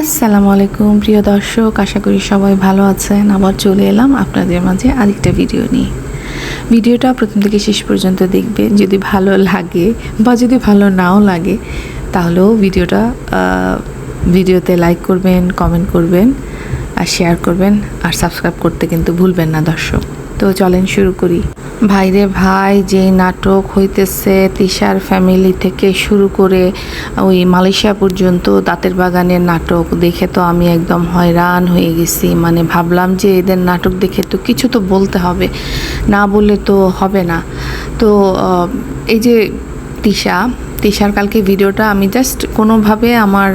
আসসালামু আলাইকুম, প্রিয় দর্শক। আশা করি সবাই ভালো আছেন। আবার চলে এলাম আপনাদের মাঝে আরেকটা ভিডিও নিয়ে। ভিডিওটা প্রথম থেকে শেষ পর্যন্ত দেখবেন। যদি ভালো লাগে বা যদি ভালো নাও লাগে, তাহলেও ভিডিওটা ভিডিওতে লাইক করবেন কমেন্ট করবেন আর শেয়ার করবেন। আর সাবস্ক্রাইব করতে কিন্তু ভুলবেন না দর্শক। তো চলেন শুরু করি। ভাইরে ভাই, যে নাটক হইতেছে তিশার ফ্যামিলি থেকে শুরু করে, ওই মালয়েশিয়া পর্যন্ত দাঁতের বাগানের নাটক দেখে তো আমি একদম হয়রান হয়ে গেছি। মানে ভাবলাম যে এদের নাটক দেখে তো কিছু তো বলতে হবে, না বললে তো হবে না। তো এই যে তিশা তিশার কালকে ভিডিওটা, আমি জাস্ট কোনোভাবে আমার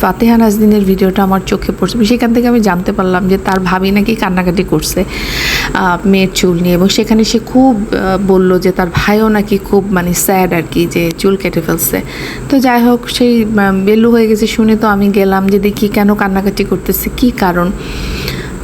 ফাতেহা নাজদিনের ভিডিওটা আমার চোখে পড়ছে। সেখান থেকে আমি জানতে পারলাম যে তার ভাবি নাকি কান্নাকাটি করছে মেয়ের চুল নিয়ে। এবং সেখানে সে খুব বলল যে তার ভাইও নাকি খুব মানে স্যাড আর কি, যে চুল কেটে ফেলছে। তো যাই হোক, সেই বেলু হয়ে গেছে শুনে তো আমি গেলাম যে দেখি কেন কান্নাকাটি করতেছে, কি কারণ?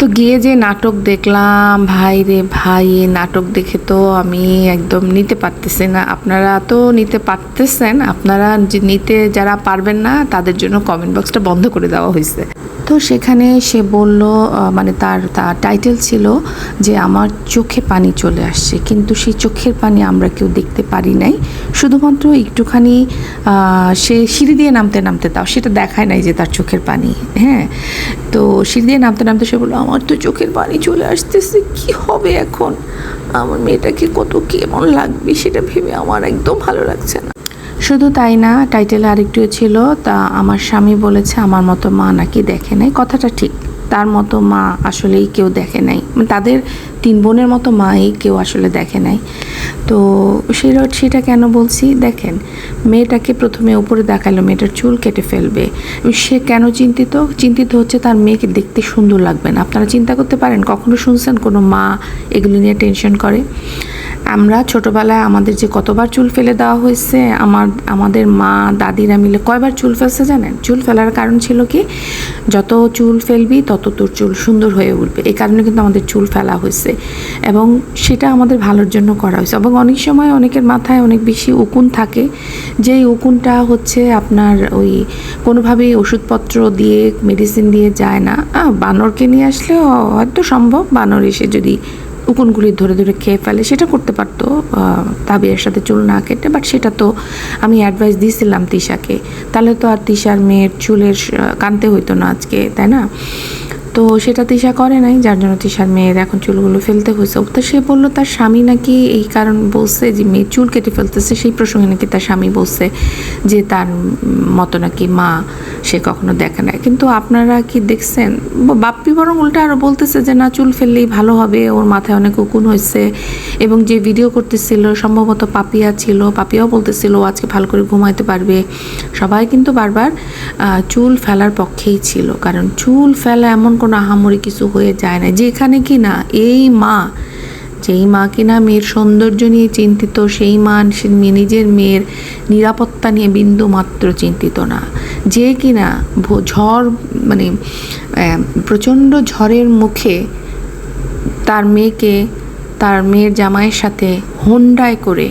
তো গিয়ে যে নাটক দেখলাম, ভাই রে ভাই নাটক দেখে তো আমি একদম নিতে পারতেছি না। আপনারা তো নিতে পারতেছেন, আপনারা যে নিতে যারা পারবেন না, তাদের জন্য কমেন্ট বক্সটা বন্ধ করে দেওয়া হয়েছে। তো সেখানে সে বলল মানে তার তার টাইটেল ছিল যে, আমার চোখে পানি চলে আসছে। কিন্তু সেই চোখের পানি আমরা কেউ দেখতে পারি নাই। শুধুমাত্র একটুখানি সে সিঁড়ি দিয়ে নামতে নামতে তাও, সেটা দেখায় নাই যে তার চোখের পানি। হ্যাঁ তো সিঁড়ি দিয়ে নামতে নামতে সে বলল আমার তো চোখের পানি চলে আসতেছে, কি হবে এখন? আমার মেয়েটাকে কত কেমন লাগবে সেটা ভেবে আমার একদম ভালো লাগছে না। শুধু তাই না টাইটেল আরেকটিও ছিল, তা আমার স্বামী বলেছে, আমার মতো মা নাকি দেখে নাই? কথাটা ঠিক। তার মতো মা আসলেই কেউ দেখে নাই। মানে তাদের তিন বোনের মতো মাই কেউ আসলে দেখে নাই। তো সেটা সেটা কেন বলছি? দেখেন, মেয়েটাকে প্রথমে উপরে দেখাল, মেয়েটার চুল কেটে ফেলবে। সে কেন চিন্তিত? চিন্তিত হচ্ছে তার মেয়েকে দেখতে সুন্দর লাগবে না। আপনারা চিন্তা করতে পারেন, কখনো শুনছেন কোনো মা এগুলি নিয়ে টেনশন করে? আমরা ছোটবেলায় আমাদের যে কতবার চুল ফেলে দেওয়া হয়েছে, আমার, আমাদের মা, দাদিরা মিলে কয়বার চুল ফেলছে জানেন? চুল ফেলার কারণ ছিল কি? যত চুল ফেলবি, তত তোর চুল সুন্দর হয়ে উঠবে। এই কারণে কিন্তু আমাদের চুল ফেলা হয়েছে এবং সেটা আমাদের ভালোর জন্য করা হয়েছে। এবং অনেক সময় অনেকের মাথায় অনেক বেশি উকুন থাকে, যেই উকুনটা হচ্ছে আপনার ওই কোনোভাবেই ওষুধপত্র দিয়ে মেডিসিন দিয়ে যায় না। বানরকে নিয়ে আসলে হয়তো সম্ভব, বানর এসে যদি উকুনগুলি ধরে ধরে খেয়ে ফেলে, সেটা করতে পারতো তাবিয়ার সাথে চুল না কেটে বাট সেটা তো আমি অ্যাডভাইস দিয়েছিলাম তিশাকে। তাহলে তো আর তিশার মেয়ের চুলের কানতে হইতো না আজকে, তাই না? তো সেটা তিশা করে নাই, যার জন্য তিশার মেয়ের এখন চুলগুলো ফেলতে হয়েছে। তো সে বলল, তার স্বামী নাকি এই কারণ বলছে যে মেয়ে চুল কেটে ফেলতেছে, সেই প্রসঙ্গে নাকি তার স্বামী বলছে যে তার মতো নাকি মা সে কখনো দেখে নাই। কিন্তু আপনারা কি দেখছেন? বাপ্পি বরং উল্টা আরও বলতেছে যে, না, চুল ফেললেই ভালো হবে, ওর মাথায় অনেক উকুন হয়েছে। এবং যে ভিডিও করতেছিল, সম্ভবত পাপিয়া ছিল, পাপিয়াও বলতেছিল আজকে ভালো করে ঘুমাইতে পারবে। সবাই কিন্তু বারবার চুল ফেলার পক্ষেই ছিল। কারণ চুল ফেলা এমন কোনো আহামরি কিছু হয়ে যায় না। যেখানে কি না, এই মা, যেই মা কিনা মেয়ের সৌন্দর্য নিয়ে চিন্তিত, সেই মা সে নিজের মেয়ের নিরাপত্তা নিয়ে বিন্দু মাত্র চিন্তিত না। যে কিনা ঝড় মানে প্রচণ্ড ঝড়ের মুখে তার মেয়েকে, তার মেয়ের জামাইয়ের সাথে হোন্ডায় করে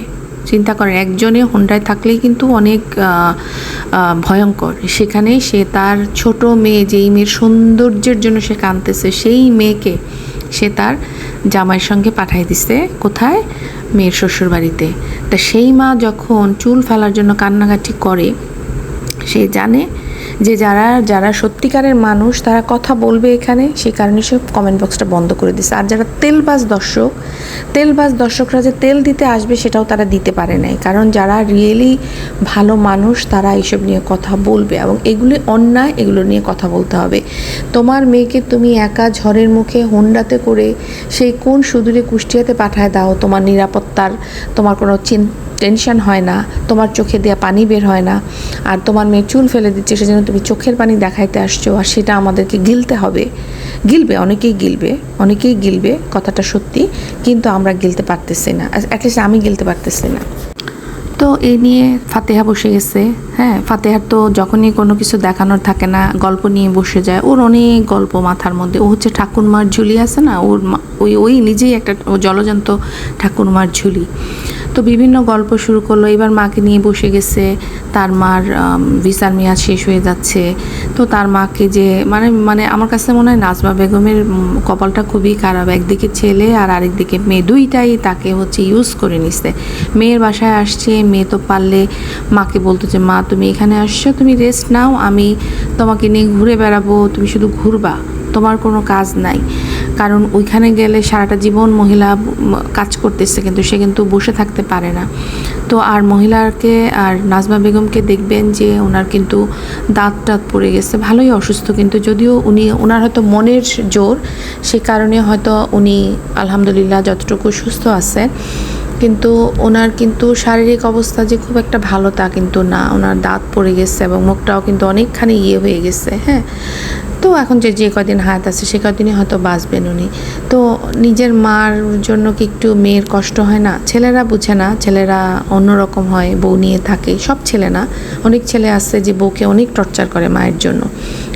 চিন্তা করেন, একজনে হোন্ডায় থাকলেই কিন্তু অনেক ভয়ঙ্কর। সেখানে সে তার ছোট মেয়ে, যেই মেয়ের সৌন্দর্যের জন্য সে কাঁদতেছে, সেই মেয়েকে সে তার জামাইয়ের সঙ্গে পাঠাই দিছে কোথায়? মেয়ের শ্বশুর বাড়িতে তা সেই মা যখন চুল ফেলার জন্য কান্নাকাটি করে, সে জানে যে যারা যারা সত্যিকারের মানুষ, তারা কথা বলবে এখানে সেই কারণে সে কমেন্ট বক্সটা বন্ধ করে দিছে। আর যারা তেলবাজ দর্শক, তেলবাজ দর্শকরা যে তেল দিতে আসবে, সেটাও তারা দিতে পারে নাই। কারণ যারা রিয়েলি ভালো মানুষ, তারা এইসব নিয়ে কথা বলবে এবং এগুলি অন্যায়, এগুলো নিয়ে কথা বলতে হবে। তোমার মেয়েকে তুমি একা ঝড়ের মুখে হোন্ডাতে করে, সেই কোন সুদূরে কুষ্টিয়াতে পাঠায় দাও, তোমার নিরাপত্তার, তোমার কোনো চিন্তা টেনশন হয় না, তোমার চোখে দেওয়া পানি বের হয় না, আর তোমার মেয়ে চুল ফেলে দিচ্ছে, সেজন্য তুমি চোখের পানি দেখাইতে আসছো, আর সেটা আমাদেরকে গিলতে হবে। গিলবে, অনেকেই গিলবে অনেকেই গিলবে, কথাটা সত্যি, কিন্তু আমরা গিলতে পারতেছি না। অ্যাটলিস্ট আমি গিলতে পারতেছি না। তো এই নিয়ে ফাতেহা বসে গেছে হ্যাঁ ফাতেহার তো যখনই কোনো কিছু দেখানোর থাকে না, গল্প নিয়ে বসে যায়, ওর অনেক গল্প মাথার মধ্যে। ও হচ্ছে ঠাকুরমার ঝুলি আছে না, ওর ওই ওই নিজেই একটা জলজন্ত ঠাকুরমার ঝুলি। তো বিভিন্ন গল্প শুরু করল। এবার মাকে নিয়ে বসে গেছে। তার মার ভিসার মেয়াদ শেষ হয়ে যাচ্ছে। তো তার মাকে যে মানে মানে আমার কাছে মনে হয় নাজমা বেগমের কপালটা খুবই খারাপ। একদিকে ছেলে আর আরেকদিকে মেয়ে। দুইটাই তাকে হচ্ছে ইউজ করে নিছে। মেয়ের বাসায় আসছে, মেয়ে তো পারলে মাকে বলতো যে, মা, তুমি এখানে আসছো, তুমি রেস্ট নাও। আমি তোমাকে নিয়ে ঘুরে বেড়াবো। তুমি শুধু ঘুরবা। তোমার কোনো কাজ নাই। কারণ ওইখানে গেলে সারাটা জীবন মহিলা কাজ করতেছে, কিন্তু সে কিন্তু বসে থাকতে পারে না। তো আর মহিলাকে আর নাজমা বেগমকে দেখবেন যে ওনার কিন্তু দাঁত টাত পড়ে গেছে, ভালোই অসুস্থ। কিন্তু যদিও উনি, ওনার হয়তো মনের জোর, সে কারণে হয়তো উনি আলহামদুলিল্লাহ যতটুকু সুস্থ আছে। কিন্তু ওনার কিন্তু শারীরিক অবস্থা যে খুব একটা ভালো তা কিন্তু না। ওনার দাঁত পড়ে গেছে এবং মুখটাও কিন্তু অনেকখানি ইয়ে হয়ে গেছে হ্যাঁ। তো এখন যে যে কদিন হাত আছে, সে কদিনই হয়তো বাঁচবেন উনি। তো নিজের মার জন্য কি একটু মেয়ের কষ্ট হয় না? ছেলেরা বুঝে না, ছেলেরা অন্যরকম হয়, বউ নিয়ে থাকে, সব ছেলে না। অনেক ছেলে আছে যে, বউকে অনেক টর্চার করে মায়ের জন্য।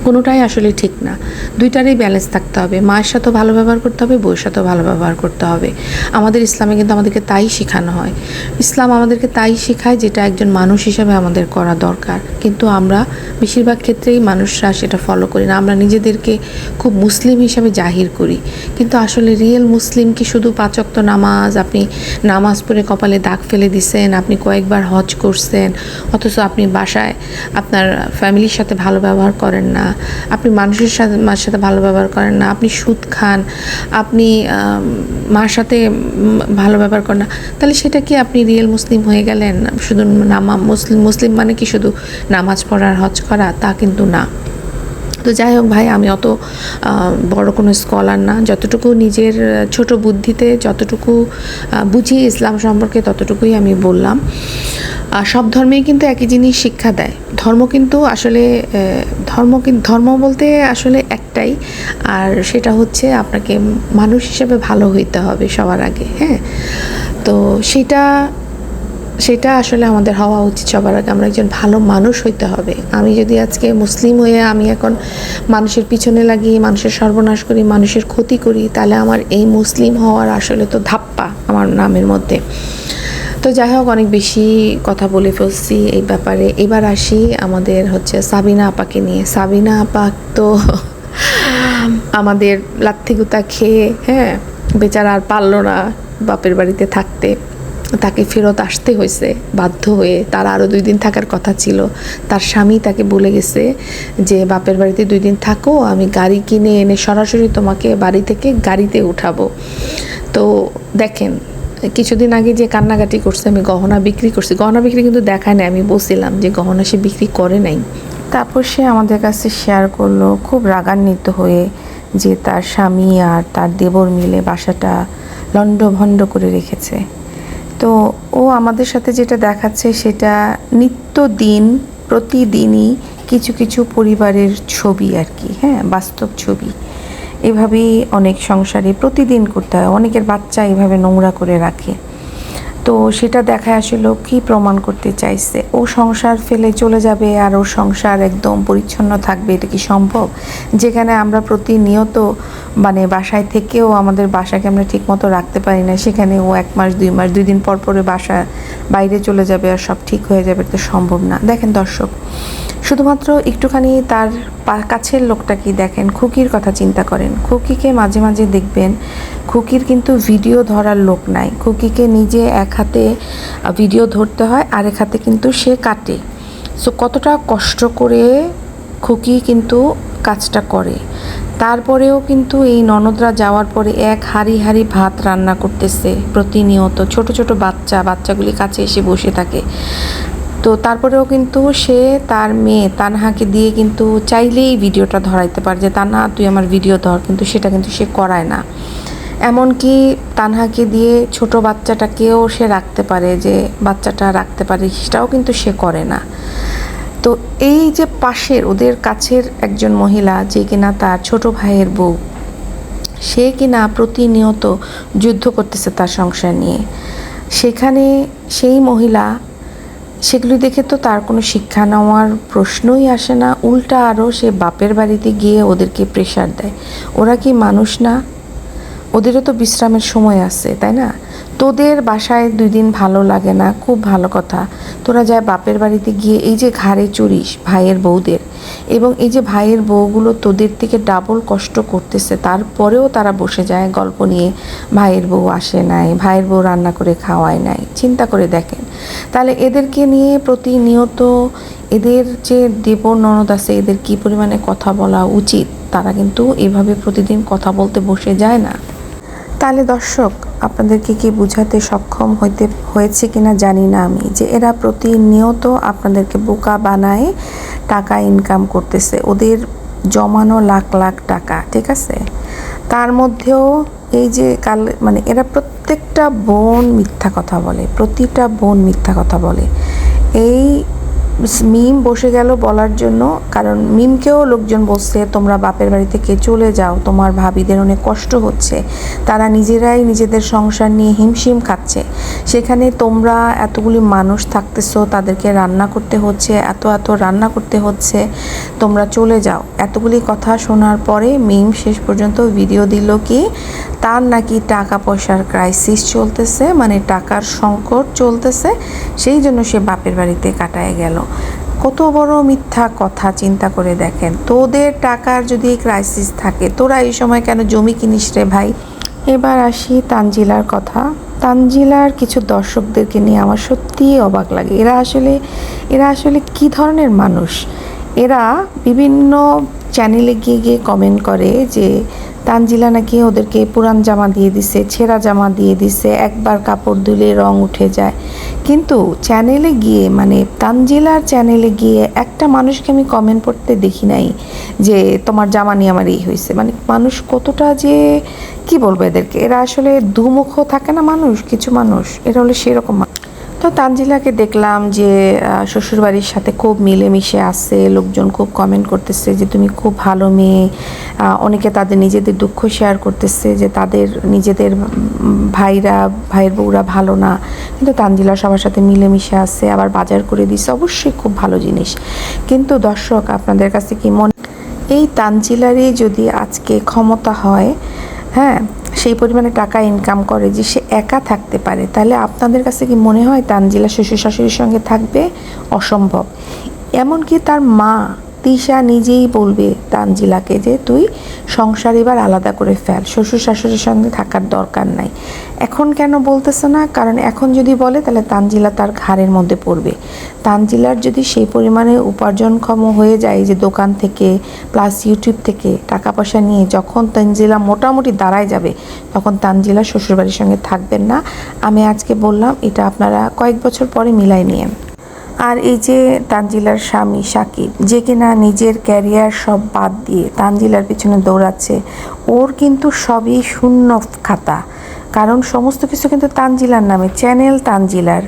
কোনোটাই আসলে ঠিক না। দুইটারই ব্যালেন্স থাকতে হবে। মায়ের সাথেও ভালো ব্যবহার করতে হবে, বউয়ের সাথেও ভালো ব্যবহার করতে হবে। আমাদের ইসলামে কিন্তু আমাদেরকে তাই শেখানো হয়। ইসলাম আমাদেরকে তাই শেখায় যেটা একজন মানুষ হিসাবে আমাদের করা দরকার। কিন্তু আমরা বেশিরভাগ ক্ষেত্রেই মানুষরা সেটা ফলো করি না। আমরা নিজেদেরকে খুব মুসলিম হিসাবে জাহির করি। কিন্তু আসলে রিয়েল মুসলিম কি শুধু পাঁচক্ত নামাজ, আপনি নামাজ পড়ে কপালে দাগ ফেলে দিছেন, আপনি কয়েকবার হজ করছেন, অথচ আপনি বাসায় আপনার ফ্যামিলির সাথে ভালো ব্যবহার করেন না আপনি মানুষের সাথে, মার সাথে ভালো ব্যবহার করেন না, আপনি সুদ খান, আপনি মার সাথে ভালো ব্যবহার করেন না, তাহলে সেটা কি আপনি রিয়েল মুসলিম হয়ে গেলেন? শুধু নামা মুসলিম মুসলিম মানে কি শুধু নামাজ পড়ার হজ করা? তা কিন্তু না। তো যাই হোক ভাই, আমি অত বড় কোনো স্কলার না। যতটুকু নিজের ছোট বুদ্ধিতে যতটুকু বুঝি ইসলাম সম্পর্কে ততটুকুই আমি বললাম। আর সব ধর্মেই কিন্তু একই জিনিস শিক্ষা দেয়। ধর্ম কিন্তু আসলে ধর্ম ধর্ম বলতে আসলে একটাই। আর সেটা হচ্ছে আপনাকে মানুষ হিসেবে ভালো হইতে হবে সবার আগে হ্যাঁ? তো সেটা সেটা আসলে আমাদের হওয়া উচিত সবার আগে। আমরা একজন ভালো মানুষ হইতে হবে। আমি যদি আজকে মুসলিম হয়ে আমি এখন মানুষের পিছনে লাগিয়ে মানুষের সর্বনাশ করি, মানুষের ক্ষতি করি, তাহলে আমার এই মুসলিম হওয়ার আসলে তো ধাপ্পা আমার নামের মধ্যে। তো যাই হোক, অনেক বেশি কথা বলে ফেলছি এই ব্যাপারে। এবার আসি আমাদের হচ্ছে সাবিনা আপাকে নিয়ে। সাবিনা আপা তো আমাদের লাত্থিগুতা খেয়ে হ্যাঁ বেচারা আর পারল না বাপের বাড়িতে থাকতে। তাকে ফেরত আসতে হয়েছে, বাধ্য হয়ে। তার আরও দুই দিন থাকার কথা ছিল। তার স্বামী তাকে বলে গেছে যে, বাপের বাড়িতে দুই দিন থাকো, আমি গাড়ি কিনে এনে সরাসরি তোমাকে বাড়ি থেকে গাড়িতে উঠাবো। তো দেখেন, কিছুদিন আগে যে কান্নাকাটি করছে, আমি গহনা বিক্রি করছি। গহনা বিক্রি কিন্তু দেখায় নাই, আমি বলছিলাম যে, গহনা সে বিক্রি করে নাই। তারপর সে আমাদের কাছে শেয়ার করল, খুব রাগান্বিত হয়ে যে, তার স্বামী আর তার দেবর মিলে বাসাটা লণ্ডভণ্ড করে রেখেছে। তো ও আমাদের সাথে যেটা দেখাচ্ছে সেটা নিত্যদিন, প্রতিদিনই কিছু কিছু পরিবারের ছবি আর কি হ্যাঁ বাস্তব ছবি। এভাবেই অনেক সংসারে প্রতিদিন করতে হয়। অনেকের বাচ্চা এভাবে নোংরা করে রাখে। তো সেটা দেখায় আসলে কি প্রমাণ করতে চাইছে? ও সংসার ফেলে চলে যাবে আর ওর সংসার একদম পরিচ্ছন্ন থাকবে, এটা কি সম্ভব? যেখানে আমরা প্রতিনিয়ত মানে বাসায় থেকেও আমাদের বাসাকে আমরা ঠিকমতো রাখতে পারি না, সেখানে ও এক মাস, দুই মাস, দুই দিন পর পরে বাসা বাইরে চলে যাবে আর সব ঠিক হয়ে যাবে, এটা তো সম্ভব না। দেখেন দর্শক শুধুমাত্র একটুখানি তার কাছের লোকটাকে দেখেন? খুকির কথা চিন্তা করেন। খুকিকে মাঝে মাঝে দেখবেন, খুকির কিন্তু ভিডিও ধরার লোক নাই। খুকিকে নিজে এক হাতে ভিডিও ধরতে হয়, আরেক হাতে কিন্তু সে কাটে। সো, কতটা কষ্ট করে খুকি কিন্তু কাজটা করে। তারপরেও কিন্তু এই ননদরা যাওয়ার পরে এক হাঁড়ি হাঁড়ি ভাত রান্না করতেছে প্রতিনিয়ত। ছোট ছোট বাচ্চা, বাচ্চাগুলি কাছে এসে বসে থাকে। তো তারপরেও কিন্তু সে তার মেয়ে তানহাকে দিয়ে কিন্তু চাইলেই ভিডিওটা ধরাইতে পারে যে, তানহা, তুই আমার ভিডিও ধর। কিন্তু সেটা কিন্তু সে করায় না। এমনকি তানহাকে দিয়ে ছোট বাচ্চাটাকেও সে রাখতে পারে যে, বাচ্চাটা রাখতে পারে, সেটাও কিন্তু সে করে না। তো এই যে পাশের, ওদের কাছের একজন মহিলা যে কিনা তার ছোট ভাইয়ের বউ, সে কিনা প্রতিনিয়ত যুদ্ধ করতেছে তার সংসার নিয়ে। সেখানে সেই মহিলা সেগুলি দেখে তো তার কোনো শিক্ষা নেওয়ার প্রশ্নই আসে না। উল্টা আরও সে বাপের বাড়িতে গিয়ে ওদেরকে প্রেশার দেয়। ওরা কি মানুষ না? ওদেরও তো বিশ্রামের সময় আছে, তাই না? তোদের বাসায় দুই দিন ভালো লাগে না? খুব ভালো কথা। তোরা যায় বাপের বাড়িতে গিয়ে এই যে ঘাড়ে চড়িস ভাইয়ের বউদের এবং এই যে ভাইয়ের বউগুলো তোদের থেকে ডাবল কষ্ট করতেছে, তারপরেও তারা বসে যায়, গল্প নিয়ে ভাইয়ের বউ আসে নাই, ভাইয়ের বউ রান্না করে খাওয়ায় নাই, চিন্তা করে দেখেন। তাহলে এদেরকে নিয়ে প্রতিনিয়ত এদের যে দেব ননদ আছে, এদের কি পরিমাণে কথা বলা উচিত? তারা কিন্তু এভাবে প্রতিদিন কথা বলতে বসে যায় না। তাহলে দর্শক, আপনাদেরকে কি বুঝাতে সক্ষম হইতে হয়েছে কিনা জানি না আমি, যে এরা প্রতিনিয়ত আপনাদেরকে বোকা বানায় টাকা ইনকাম করতেছে। ওদের জমানো লাখ লাখ টাকা, ঠিক আছে? তার মধ্যেও এই যে কাল মানে এরা প্রত্যেকটা বোন মিথ্যা কথা বলে, প্রতিটা বোন মিথ্যা কথা বলে। এই মিম বসে গেল বলার জন্য, কারণ মিমকেও লোকজন বলছে, তোমরা বাপের বাড়ি থেকে চলে যাও? তোমার ভাবিদের অনেক কষ্ট হচ্ছে। তারা নিজেরাই নিজেদের সংসার নিয়ে হিমশিম খাচ্ছে। সেখানে তোমরা এতগুলি মানুষ থাকতেছো, তাদেরকে রান্না করতে হচ্ছে, এত এত রান্না করতে হচ্ছে, তোমরা চলে যাও। এতগুলি কথা শোনার পরে মিম শেষ পর্যন্ত ভিডিও দিল কি, তার নাকি টাকা পয়সার ক্রাইসিস চলতেছে মানে টাকার সংকট চলতেছে, সেই জন্য সে বাপের বাড়িতে কাটায় গেল। কত বড় মিথ্যা কথা চিন্তা করে দেখেন? তোদের টাকার যদি ক্রাইসিস থাকে, তোরা এই সময় কেন জমি কিনিস রে ভাই? এবার আসি তানজিলার কথা। তানজিলার কিছু দর্শকদেরকে নিয়ে আমার সত্যিই অবাক লাগে। এরা আসলে এরা আসলে কি ধরনের মানুষ? এরা বিভিন্ন চ্যানেলে গিয়ে গিয়ে কমেন্ট করে যে তানজিলা নাকি ওদেরকে পুরান জামা দিয়ে দিছে, ছেঁড়া জামা দিয়ে দিছে, একবার কাপড় ধুলে রং উঠে যায়। কিন্তু চ্যানেলে গিয়ে মানে তানজিলার চ্যানেলে গিয়ে একটা মানুষকে আমি কমেন্ট করতে দেখি নাই যে তোমার জামা নিয়ে আমার এই হয়েছে। মানে মানুষ কতটা যে, কি বলব এদেরকে? এরা আসলে দুমুখ থাকে না মানুষ, কিছু মানুষ। এরা হলো সেরকম। তো তানজিলাকে দেখলাম যে শ্বশুরবাড়ির সাথে খুব মিলেমিশে আছে, লোকজন খুব কমেন্ট করতেছে যে, তুমি খুব ভালো মেয়ে অনেকে তাদের নিজেদের দুঃখ শেয়ার করতেছে যে তাদের নিজেদের ভাইরা, ভাইয়ের বউরা ভালো না। কিন্তু তানজিলা সবার সাথে মিলেমিশে আছে, আবার বাজার করে দিচ্ছে অবশ্যই খুব ভালো জিনিস। কিন্তু দর্শক, আপনাদের কাছে কি মনে এই তানজিলারই যদি আজকে ক্ষমতা হয় হ্যাঁ সেই পরিমাণে টাকা ইনকাম করে যে সে একা থাকতে পারে, তাহলে আপনাদের কাছে কি মনে হয় তানজিলা শ্বশুর শাশুড়ির সঙ্গে থাকবে? অসম্ভব। এমনকি তার মা তিশা নিজেই বলবে তানজিলাকে যে তুই সংসার এবার আলাদা করে ফেল। শ্বশুর শাশুড়ির সঙ্গে থাকার দরকার নাই। এখন কেন বলতেছে না? কারণ এখন যদি বলে, তাহলে তানজিলা তার ঘাড়ের মধ্যে পড়বে। তানজিলার যদি সেই পরিমাণে উপার্জনক্ষম হয়ে যায় যে দোকান থেকে প্লাস ইউটিউব থেকে টাকা পয়সা নিয়ে যখন তানজিলা মোটামুটি দাঁড়ায় যাবে, তখন তানজিলা শ্বশুরবাড়ির সঙ্গে থাকবেন না। আমি আজকে বললাম, এটা আপনারা কয়েক বছর পরে মিলাই নিয়েন। আর এই যে তানজিলার স্বামী সাকিব, যে কিনা নিজের ক্যারিয়ার সব বাদ দিয়ে তানজিলার পিছনে দৌড়াচ্ছে, ওর কিন্তু সবই শূন্য খাতা। কারণ সমস্ত কিছু কিন্তু তানজিলার নামে, চ্যানেল তানজিলার,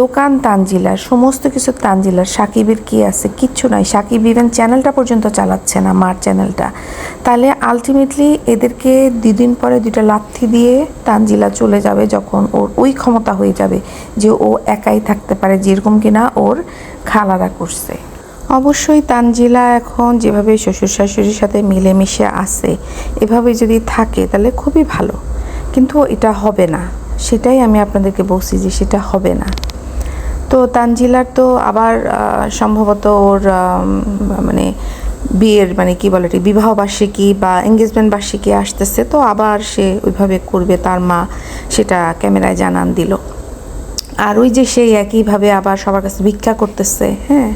দোকান তানজিলার, সমস্ত কিছু তানজিলার। সাকিবের কি আছে? কিচ্ছু নয় সাকিব ইভেন চ্যানেলটা পর্যন্ত চালাচ্ছে না, মার চ্যানেলটা। তাহলে আলটিমেটলি এদেরকে দুদিন পরে দুটা লাথি দিয়ে তানজিলা চলে যাবে যখন ওর ওই ক্ষমতা হয়ে যাবে যে ও একাই থাকতে পারে যেরকম কিনা ওর খালারা করছে। অবশ্যই তানজিলা এখন যেভাবে শ্বশুর শাশুড়ির সাথে মিলেমিশে আছে, এভাবে যদি থাকে তাহলে খুবই ভালো। কিন্তু এটা হবে না। সেটাই আমি আপনাদেরকে বলছি যে সেটা হবে না। তো তানজিলার তো আবার সম্ভবত ওর মানে বিয়ের মানে কি বলে বিবাহ বার্ষিকী বা এঙ্গেজমেন্ট বার্ষিকী আসতেছে, তো আবার সে ওইভাবে করবে, তার মা সেটা ক্যামেরায় জানান দিল। আর ওই যে সেই একইভাবে আবার সবার কাছে ভিক্ষা করতেছে হ্যাঁ?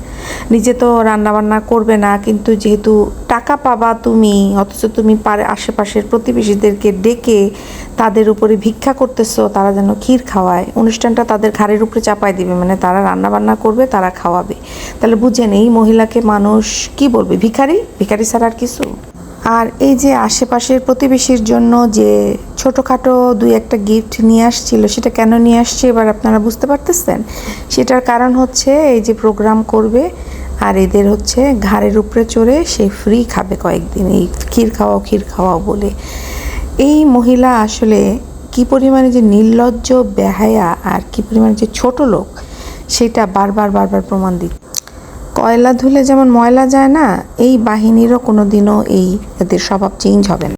নিজে তো রান্নাবান্না করবে না, কিন্তু যেহেতু টাকা পাবা তুমি, অথচ তুমি পারে আশেপাশের প্রতিবেশীদেরকে ডেকে তাদের উপরে ভিক্ষা করতেছো, তারা যেন ক্ষীর খাওয়ায়। অনুষ্ঠানটা তাদের ঘাড়ের উপরে চাপায় দিবে মানে তারা রান্নাবান্না করবে, তারা খাওয়াবে। তাহলে বুঝেন, এই মহিলাকে মানুষ কি বলবে? ভিখারি? ভিখারি ছাড়া আর কিছু? আর এই যে আশেপাশের প্রতিবেশীর জন্য যে ছোটোখাটো দুই একটা গিফট নিয়ে আসছিল, সেটা কেন নিয়ে আসছে এবার আপনারা বুঝতে পারতেছেন? সেটার কারণ হচ্ছে এই যে প্রোগ্রাম করবে আর এদের হচ্ছে ঘাড়ের উপরে চড়ে সে ফ্রি খাবে কয়েকদিন, এই ক্ষীর খাওয়াও ক্ষীর খাওয়াও বলে। এই মহিলা আসলে কি পরিমাণে যে নির্লজ্জ, বেহায়া আর কি পরিমাণে যে ছোট লোক, সেটা বারবার বারবার প্রমাণ দিচ্ছে। কয়লা ধুলে যেমন ময়লা যায় না, এই বাহিনীরও কোনো দিনও এই এদের স্বভাব চেঞ্জ হবে না।